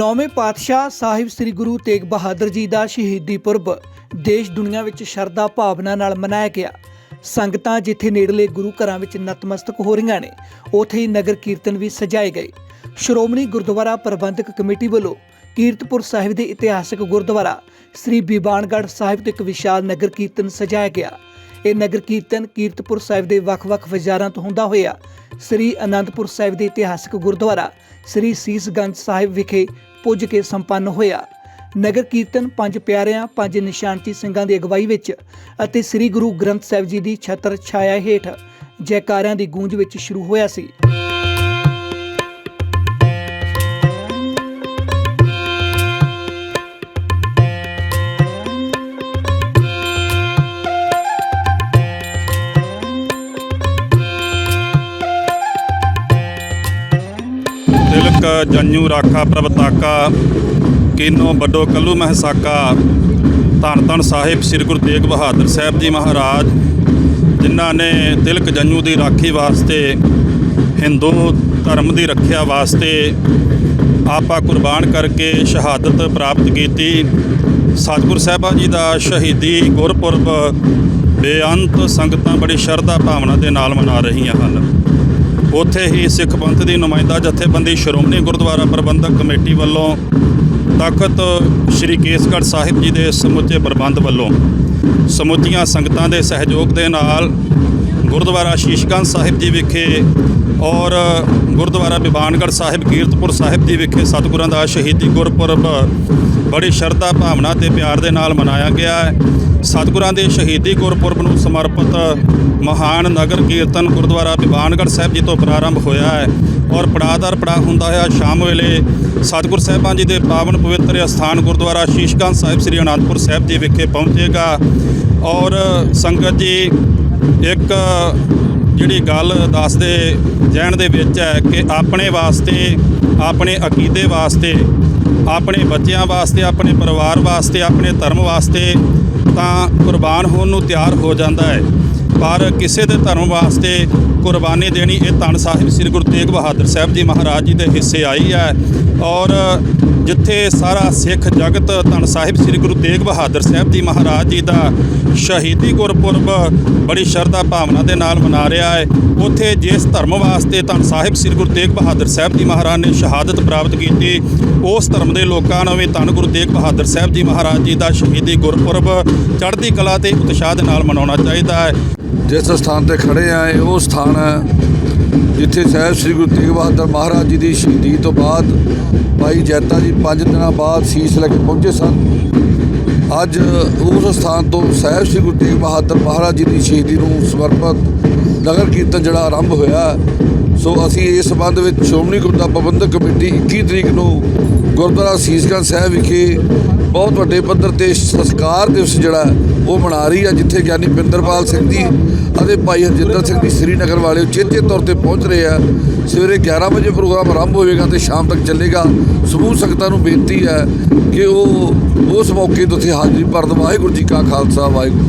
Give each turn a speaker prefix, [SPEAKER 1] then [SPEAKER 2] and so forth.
[SPEAKER 1] ਨੌਵੇਂ ਪਾਤਸ਼ਾਹ ਸਾਹਿਬ ਸ੍ਰੀ ਗੁਰੂ ਤੇਗ ਬਹਾਦਰ ਜੀ ਦਾ ਸ਼ਹੀਦੀ ਪੁਰਬ ਦੇਸ਼ ਦੁਨੀਆ ਵਿੱਚ ਸ਼ਰਧਾ ਭਾਵਨਾ ਨਾਲ ਮਨਾਇਆ ਗਿਆ। ਸੰਗਤਾਂ ਜਿੱਥੇ ਨੇੜਲੇ ਗੁਰੂ ਘਰਾਂ ਵਿੱਚ ਨਤਮਸਤਕ ਹੋ ਰਹੀਆਂ ਨੇ, ਉੱਥੇ ਹੀ ਨਗਰ ਕੀਰਤਨ ਵੀ ਸਜਾਏ ਗਏ। ਸ਼੍ਰੋਮਣੀ ਗੁਰਦੁਆਰਾ ਪ੍ਰਬੰਧਕ ਕਮੇਟੀ ਵੱਲੋਂ ਕੀਰਤਪੁਰ ਸਾਹਿਬ ਦੇ ਇਤਿਹਾਸਕ ਗੁਰਦੁਆਰਾ ਸ੍ਰੀ ਬੀਬਾਨਗੜ੍ਹ ਸਾਹਿਬ ਤੋਂ ਇੱਕ ਵਿਸ਼ਾਲ ਨਗਰ ਕੀਰਤਨ ਸਜਾਇਆ ਗਿਆ। ਇਹ ਨਗਰ ਕੀਰਤਨ ਕੀਰਤਪੁਰ ਸਾਹਿਬ ਦੇ ਵੱਖ-ਵੱਖ ਬਾਜ਼ਾਰਾਂ ਤੋਂ ਹੁੰਦਾ ਹੋਇਆ। ਸ੍ਰੀ ਅਨੰਦਪੁਰ ਸਾਹਿਬ ਦੇ ਇਤਿਹਾਸਕ ਗੁਰਦੁਆਰਾ ਸ੍ਰੀ ਸੀਸਗੰਜ ਸਾਹਿਬ ਵਿਖੇ ਪੁੱਜ ਕੇ ਸੰਪੰਨ ਹੋਇਆ। ਨਗਰ ਕੀਰਤਨ ਪੰਜ ਪਿਆਰਿਆਂ, ਪੰਜ ਨਿਸ਼ਾਨਤੀ ਸਿੰਘਾਂ ਦੀ ਅਗਵਾਈ ਵਿੱਚ ਅਤੇ ਸ੍ਰੀ ਗੁਰੂ ਗ੍ਰੰਥ ਸਾਹਿਬ ਜੀ ਦੀ ਛਤਰ ਛਾਇਆ ਹੇਠ ਜੈਕਾਰਿਆਂ ਦੀ ਗੂੰਜ ਵਿੱਚ ਸ਼ੁਰੂ ਹੋਇਆ ਸੀ।
[SPEAKER 2] ਤਿਲਕ ਜੰਨੂ ਰਾਖਾ ਪ੍ਰਭਤਾਕਾ ਕਿਨੋ ਵੱਡੋ ਕੱਲੂ ਮਹਿਸਾਕਾ ਧੰਨ ਧੰਨ ਸਾਹਿਬ ਸ੍ਰੀ ਗੁਰੂ ਤੇਗ ਬਹਾਦਰ ਸਾਹਿਬ ਜੀ ਮਹਾਰਾਜ, ਜਿਨ੍ਹਾਂ ਨੇ ਤਿਲਕ ਜੰਨੂ ਦੀ ਰਾਖੀ ਵਾਸਤੇ, ਹਿੰਦੂ ਧਰਮ ਦੀ ਰੱਖਿਆ ਵਾਸਤੇ ਆਪਾ ਕੁਰਬਾਨ ਕਰਕੇ ਸ਼ਹਾਦਤ ਪ੍ਰਾਪਤ ਕੀਤੀ। ਸਤਿਗੁਰ ਸਾਹਿਬਾਂ ਜੀ ਦਾ ਸ਼ਹੀਦੀ ਗੁਰਪੁਰਬ ਬੇਅੰਤ ਸੰਗਤਾਂ ਬੜੀ ਸ਼ਰਧਾ ਭਾਵਨਾ ਦੇ ਨਾਲ ਮਨਾ ਰਹੀਆਂ ਹਨ। ਉੱਥੇ ਹੀ ਸਿੱਖ ਪੰਥ ਦੀ ਨੁਮਾਇੰਦਾ ਜਥੇਬੰਦੀ ਸ਼੍ਰੋਮਣੀ ਗੁਰਦੁਆਰਾ ਪ੍ਰਬੰਧਕ ਕਮੇਟੀ ਵੱਲੋਂ ਤਖਤ ਸ੍ਰੀ ਕੇਸਗੜ੍ਹ ਸਾਹਿਬ ਜੀ ਦੇ ਸਮੁੱਚੇ ਪ੍ਰਬੰਧ ਵੱਲੋਂ ਸਮੁੱਚੀਆਂ ਸੰਗਤਾਂ ਦੇ ਸਹਿਯੋਗ ਦੇ ਨਾਲ ਗੁਰਦੁਆਰਾ ਸ਼ੀਸ਼ਗੰਜ ਸਾਹਿਬ ਜੀ ਵਿਖੇ ਔਰ ਗੁਰਦੁਆਰਾ ਬਿਬਾਨਗੜ੍ਹ ਸਾਹਿਬ, ਕੀਰਤਪੁਰ ਸਾਹਿਬ ਜੀ ਵਿਖੇ ਸਤਿਗੁਰਾਂ ਦਾ ਸ਼ਹੀਦੀ ਗੁਰਪੁਰਬ ਬੜੀ ਸ਼ਰਧਾ, ਭਾਵਨਾ ਤੇ ਪਿਆਰ ਦੇ ਨਾਲ ਮਨਾਇਆ ਗਿਆ ਹੈ। ਸਤਿਗੁਰਾਂ ਦੇ ਸ਼ਹੀਦੀ ਗੁਰਪੁਰਬ ਨੂੰ ਸਮਰਪਿਤ ਮਹਾਨ ਨਗਰ ਕੀਰਤਨ ਗੁਰਦੁਆਰਾ ਬਿਬਾਨਗੜ੍ਹ ਸਾਹਿਬ ਜੀ ਤੋਂ ਪ੍ਰਾਰੰਭ ਹੋਇਆ ਹੈ ਔਰ ਪੜਾਦਰ ਪੜਾ ਹੁੰਦਾ ਹੈ ਸ਼ਾਮ ਵੇਲੇ ਸਤਿਗੁਰ ਸਾਹਿਬਾਂ ਜੀ ਦੇ ਪਾਵਨ ਪਵਿੱਤਰ ਅਸਥਾਨ ਗੁਰਦੁਆਰਾ ਸ਼ੀਸ਼ਗੰਜ ਸਾਹਿਬ ਸ੍ਰੀ ਅਨੰਦਪੁਰ ਸਾਹਿਬ ਜੀ ਵਿਖੇ ਪਹੁੰਚੇਗਾ ਔਰ ਸੰਗਤ ਜੀ ਇੱਕ ਜਿਹੜੀ ਗੱਲ ਦੱਸਦੇ ਜੈਨ ਦੇ ਵਿੱਚ ਹੈ ਕਿ ਆਪਣੇ ਵਾਸਤੇ, ਆਪਣੇ ਅਕੀਦੇ ਵਾਸਤੇ, ਆਪਣੇ ਬੱਚਿਆਂ ਵਾਸਤੇ, ਆਪਣੇ ਪਰਿਵਾਰ ਵਾਸਤੇ, ਆਪਣੇ ਧਰਮ ਵਾਸਤੇ ਤਾਂ ਕੁਰਬਾਨ ਹੋਣ ਨੂੰ ਤਿਆਰ ਹੋ ਜਾਂਦਾ ਹੈ। ਪਰ ਕਿਸੇ ਦੇ ਧਰਮ ਵਾਸਤੇ ਕੁਰਬਾਨੀ ਦੇਣੀ ਇਹ ਧੰਨ ਸਾਹਿਬ ਸ੍ਰੀ ਗੁਰੂ ਤੇਗ ਬਹਾਦਰ ਸਾਹਿਬ ਜੀ ਮਹਾਰਾਜ ਜੀ ਦੇ ਹਿੱਸੇ ਆਈ ਹੈ। ਔਰ ਜਿੱਥੇ ਸਾਰਾ ਸਿੱਖ ਜਗਤ ਧੰਨ ਸਾਹਿਬ ਸ੍ਰੀ ਗੁਰੂ ਤੇਗ ਬਹਾਦਰ ਸਾਹਿਬ ਜੀ ਮਹਾਰਾਜ ਜੀ ਦਾ ਸ਼ਹੀਦੀ ਗੁਰਪੁਰਬ ਬੜੀ ਸ਼ਰਧਾ ਭਾਵਨਾ ਦੇ ਨਾਲ ਮਨਾ ਰਿਹਾ ਹੈ, ਉੱਥੇ ਜਿਸ ਧਰਮ ਵਾਸਤੇ ਧੰਨ ਸਾਹਿਬ ਸ੍ਰੀ ਗੁਰੂ ਤੇਗ ਬਹਾਦਰ ਸਾਹਿਬ ਜੀ ਮਹਾਰਾਜ ਨੇ ਸ਼ਹਾਦਤ ਪ੍ਰਾਪਤ ਕੀਤੀ, ਉਸ ਧਰਮ ਦੇ ਲੋਕਾਂ ਨੂੰ ਵੀ ਧੰਨ ਗੁਰੂ ਤੇਗ ਬਹਾਦਰ ਸਾਹਿਬ ਜੀ ਮਹਾਰਾਜ ਜੀ ਦਾ ਸ਼ਹੀਦੀ ਗੁਰਪੁਰਬ ਚੜ੍ਹਦੀ ਕਲਾ ਤੇ ਉਤਸ਼ਾਹ ਦੇ ਨਾਲ ਮਨਾਉਣਾ ਚਾਹੀਦਾ ਹੈ।
[SPEAKER 3] ਜਿਸ ਸਥਾਨ ਤੇ ਖੜੇ ਆ, ਇਹ ਉਹ ਸਥਾਨ ਹੈ ਜਿੱਥੇ ਸਾਹਿਬ ਸ੍ਰੀ ਗੁਰੂ ਤੇਗ ਬਹਾਦਰ ਮਹਾਰਾਜ ਜੀ ਦੀ ਸ਼ਹੀਦੀ ਤੋਂ ਬਾਅਦ ਭਾਈ ਜੈਤਾ ਜੀ 5 ਦਿਨਾਂ ਬਾਅਦ ਸੀਸ ਲੈ ਕੇ ਪਹੁੰਚੇ ਸਨ। ਅੱਜ ਉਸ ਸਥਾਨ ਤੋਂ ਸਾਹਿਬ ਸ੍ਰੀ ਗੁਰੂ ਤੇਗ ਬਹਾਦਰ ਮਹਾਰਾਜ ਜੀ ਦੀ ਸ਼ਹੀਦੀ ਨੂੰ ਸਮਰਪਿਤ ਨਗਰ ਕੀਰਤਨ ਜਿਹੜਾ ਆਰੰਭ ਹੋਇਆ ਸੋ ਅਸੀਂ ਇਸ ਸੰਬੰਧ ਵਿੱਚ ਸ਼੍ਰੋਮਣੀ ਗੁਰਦੁਆਰਾ ਪ੍ਰਬੰਧਕ ਕਮੇਟੀ 21 ਤਰੀਕ ਨੂੰ ਗੁਰਦੁਆਰਾ ਸੀਸਗੰਜ ਸਾਹਿਬ ਵਿਖੇ ਬਹੁਤ ਵੱਡੇ ਪੱਧਰ ਤੇ ਸੰਸਕਾਰ ਦਿਵਸ ਜਿਹੜਾ ਉਹ ਮਨਾ ਰਹੀ ਹੈ ਜਿੱਥੇ ਗਿਆਨੀ ਪਿੰਦਰਪਾਲ ਸਿੰਘ ਜੀ ਅਤੇ ਭਾਈ ਹਰਜਿੰਦਰ ਸਿੰਘ ਜੀ ਸ੍ਰੀਨਗਰ ਵਾਲੇ ਉਚੇਚੇ ਤੌਰ ਤੇ ਪਹੁੰਚ ਰਹੇ ਆ। ਸਵੇਰੇ 11 ਵਜੇ ਪ੍ਰੋਗਰਾਮ ਆਰੰਭ ਹੋਵੇਗਾ ਤੇ ਸ਼ਾਮ ਤੱਕ ਚੱਲੇਗਾ। ਸਮੂਹ ਸੰਗਤਾਂ ਨੂੰ ਬੇਨਤੀ ਹੈ ਕਿ ਉਹ ਉਸ ਮੌਕੇ ਤੇ ਹਾਜ਼ਰੀ ਭਰਨ। ਵਾਹਿਗੁਰੂ ਜੀ ਕਾ ਖਾਲਸਾ, ਵਾਹਿਗੁਰੂ